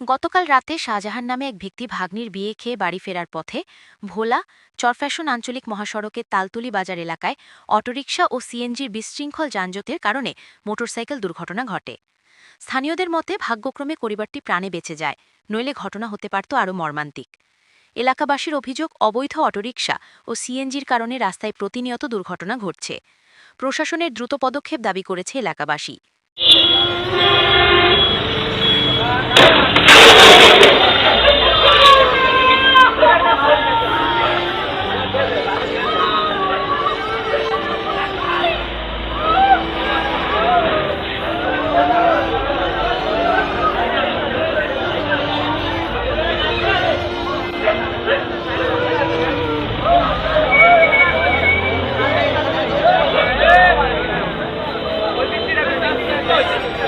গতকাল রাতে শাহজাহান নামে এক ব্যক্তি ভাগ্নির বিয়ে খেয়ে বাড়ি ফেরার পথে ভোলা, চরফ্যাশন আঞ্চলিক মহাসড়কের তালতুলি বাজার এলাকায় অটোরিকশা ও সিএনজির বিশৃঙ্খল যানজটের কারণে মোটরসাইকেল দুর্ঘটনা ঘটে। স্থানীয়দের মতে ভাগ্যক্রমে পরিবারটি প্রাণে বেঁচে যায়, নইলে ঘটনা হতে পারত আরও মর্মান্তিক। এলাকাবাসীর অভিযোগ, অবৈধ অটোরিকশা ও সিএনজির কারণে রাস্তায় প্রতিনিয়ত দুর্ঘটনা ঘটছে। প্রশাসনের দ্রুত পদক্ষেপ দাবি করেছে এলাকাবাসী। Thank you.